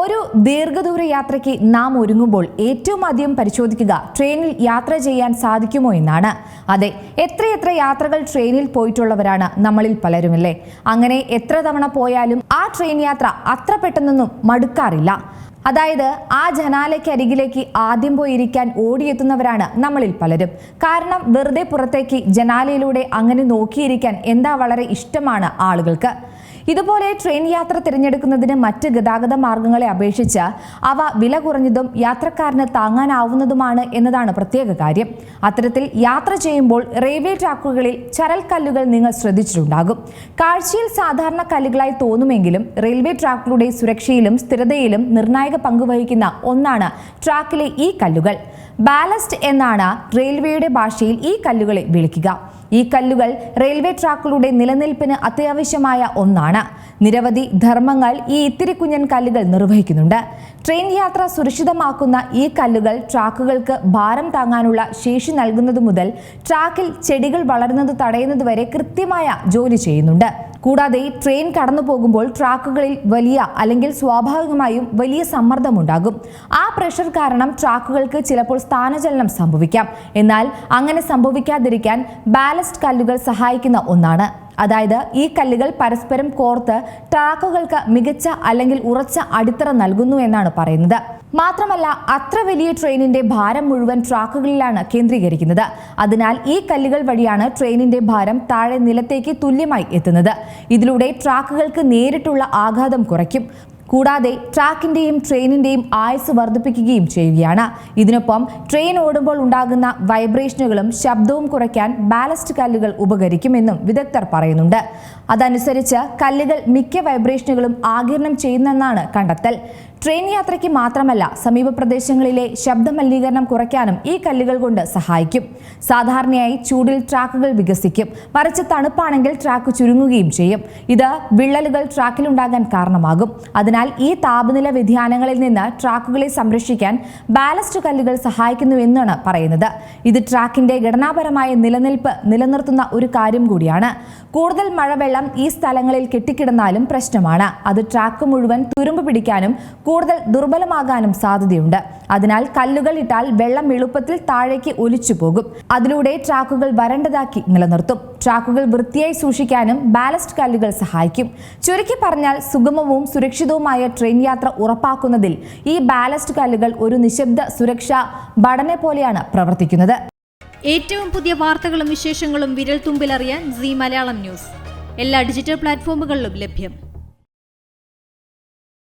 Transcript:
ഒരു ദീർഘദൂര യാത്രയ്ക്ക് നാം ഒരുങ്ങുമ്പോൾ ഏറ്റവും ആദ്യം പരിശോധിക്കുക ട്രെയിനിൽ യാത്ര ചെയ്യാൻ സാധിക്കുമോ എന്നാണ്. അതെ എത്രയെത്ര യാത്രകൾ ട്രെയിനിൽ പോയിട്ടുള്ളവരാണ് നമ്മളിൽ പലരുമല്ലേ? അങ്ങനെ എത്ര തവണ പോയാലും ആ ട്രെയിൻ യാത്ര അത്ര പെട്ടെന്നൊന്നും മടുക്കാറില്ല. അതായത് ആ ജനാലയ്ക്ക് അരികിലേക്ക് ആദ്യം പോയി ഇരിക്കാൻ ഓടിയെത്തുന്നവരാണ് നമ്മളിൽ പലരും. കാരണം വെറുതെ പുറത്തേക്ക് ജനാലയിലൂടെ അങ്ങനെ നോക്കിയിരിക്കാൻ എന്താ വളരെ ഇഷ്ടമാണ് ആളുകൾക്ക്. ഇതുപോലെ ട്രെയിൻ യാത്ര തിരഞ്ഞെടുക്കുന്നതിന് മറ്റ് ഗതാഗത മാർഗങ്ങളെ അപേക്ഷിച്ച് അവ വില കുറഞ്ഞതും യാത്രക്കാരന് താങ്ങാനാവുന്നതുമാണ് എന്നതാണ് പ്രത്യേക കാര്യം. അത്തരത്തിൽ യാത്ര ചെയ്യുമ്പോൾ റെയിൽവേ ട്രാക്കുകളിൽ ചരൽ കല്ലുകൾ നിങ്ങൾ ശ്രദ്ധിച്ചിട്ടുണ്ടാകും. കാഴ്ചയിൽ സാധാരണ കല്ലുകളായി തോന്നുമെങ്കിലും റെയിൽവേ ട്രാക്കുകളുടെ സുരക്ഷയിലും സ്ഥിരതയിലും നിർണായക പങ്കുവഹിക്കുന്ന ഒന്നാണ് ട്രാക്കിലെ ഈ കല്ലുകൾ. ബാലസ്റ്റ് എന്നാണ് റെയിൽവേയുടെ ഭാഷയിൽ ഈ കല്ലുകളെ വിളിക്കുക. ഈ കല്ലുകൾ റെയിൽവേ ട്രാക്കുകളുടെ നിലനിൽപ്പിന് അത്യാവശ്യമായ ഒന്നാണ്. നിരവധി ധർമ്മങ്ങൾ ഈ ഇത്തിരി കുഞ്ഞൻ കല്ലുകൾ നിർവഹിക്കുന്നുണ്ട്. ട്രെയിൻ യാത്ര സുരക്ഷിതമാക്കുന്ന ഈ കല്ലുകൾ ട്രാക്കുകൾക്ക് ഭാരം താങ്ങാനുള്ള ശേഷി നൽകുന്നത് മുതൽ ട്രാക്കിൽ ചെടികൾ വളരുന്നത് തടയുന്നത് വരെ കൃത്യമായ ജോലി ചെയ്യുന്നുണ്ട്. കൂടാതെ ട്രെയിൻ കടന്നു പോകുമ്പോൾ ട്രാക്കുകളിൽ വലിയ അല്ലെങ്കിൽ സ്വാഭാവികമായും വലിയ സമ്മർദ്ദമുണ്ടാകും. ആ പ്രഷർ കാരണം ട്രാക്കുകൾക്ക് ചിലപ്പോൾ സ്ഥാനചലനം സംഭവിക്കാം. എന്നാൽ അങ്ങനെ സംഭവിക്കാതിരിക്കാൻ ബാലസ്റ്റ് കല്ലുകൾ സഹായിക്കുന്ന ഒന്നാണ്. അതായത് ഈ കല്ലുകൾ പരസ്പരം കോർത്ത് ട്രാക്കുകൾക്ക് മികച്ച അല്ലെങ്കിൽ ഉറച്ച അടിത്തറ നൽകുന്നു എന്നാണ് പറയുന്നത്. മാത്രമല്ല അത്ര വലിയ ട്രെയിനിന്റെ ഭാരം മുഴുവൻ ട്രാക്കുകളിലാണ് കേന്ദ്രീകരിക്കുന്നത്. അതിനാൽ ഈ കല്ലുകൾ വഴിയാണ് ട്രെയിനിന്റെ ഭാരം താഴെ നിലത്തേക്ക് തുല്യമായി എത്തുന്നത്. ഇതിലൂടെ ട്രാക്കുകൾക്ക് നേരിട്ടുള്ള ആഘാതം കുറയ്ക്കും. കൂടാതെ ട്രാക്കിന്റെയും ട്രെയിനിന്റെയും ആയുസ് വർദ്ധിപ്പിക്കുകയും ചെയ്യുകയാണ്. ഇതിനൊപ്പം ട്രെയിൻ ഓടുമ്പോൾ ഉണ്ടാകുന്ന വൈബ്രേഷനുകളും ശബ്ദവും കുറയ്ക്കാൻ ബാലസ്റ്റ് കല്ലുകൾ ഉപകരിക്കുമെന്നും വിദഗ്ധർ പറയുന്നുണ്ട്. അതനുസരിച്ച് കല്ലുകൾ മിക്ക വൈബ്രേഷനുകളും ആകിരണം ചെയ്യുന്നെന്നാണ് കണ്ടെത്തൽ. ട്രെയിൻ യാത്രയ്ക്ക് മാത്രമല്ല സമീപ പ്രദേശങ്ങളിലെ ശബ്ദ മലിനീകരണം കുറയ്ക്കാനും ഈ കല്ലുകൾ കൊണ്ട് സഹായിക്കും. സാധാരണയായി ചൂടിൽ ട്രാക്കുകൾ വികസിക്കും. മറിച്ച് തണുപ്പാണെങ്കിൽ ട്രാക്ക് ചുരുങ്ങുകയും ചെയ്യും. ഇത് വിള്ളലുകൾ ട്രാക്കിലുണ്ടാകാൻ കാരണമാകും. അതിനാൽ ഈ താപനില വ്യതിയാനങ്ങളിൽ നിന്ന് ട്രാക്കുകളെ സംരക്ഷിക്കാൻ ബാലസ്റ്റ് കല്ലുകൾ സഹായിക്കുന്നു എന്നാണ് പറയുന്നത്. ഇത് ട്രാക്കിന്റെ ഘടനാപരമായ നിലനിൽപ്പ് നിലനിർത്തുന്ന ഒരു കാര്യം കൂടിയാണ്. കൂടുതൽ മഴവെള്ളം ഈ സ്ഥലങ്ങളിൽ കെട്ടിക്കിടന്നാലും പ്രശ്നമാണ്. അത് ട്രാക്ക് മുഴുവൻ തുരുമ്പ് പിടിക്കാനും കൂടുതൽ ദുർബലമാകാനും സാധ്യതയുണ്ട്. അതിനാൽ കല്ലുകൾ ഇട്ടാൽ വെള്ളം എളുപ്പത്തിൽ താഴേക്ക് ഒലിച്ചു പോകും. അതിലൂടെ ട്രാക്കുകൾ വരണ്ടതാക്കി നിലനിർത്തും. ട്രാക്കുകൾ വൃത്തിയായി സൂക്ഷിക്കാനും ബാലസ്റ്റ് കല്ലുകൾ സഹായിക്കും. ചുരുക്കി പറഞ്ഞാൽ സുഗമവും സുരക്ഷിതവുമായ ട്രെയിൻ യാത്ര ഉറപ്പാക്കുന്നതിൽ ഈ ബാലസ്റ്റ് കല്ലുകൾ ഒരു നിശബ്ദ സുരക്ഷാ ഭടനെ പോലെയാണ് പ്രവർത്തിക്കുന്നത്. ഏറ്റവും പുതിയ വാർത്തകളും വിശേഷങ്ങളും വിരൽ തുമ്പിലറിയാൻ സി മലയാളം ന്യൂസ്. എല്ലാ ഡിജിറ്റൽ പ്ലാറ്റ്ഫോമുകളിലും ലഭ്യം.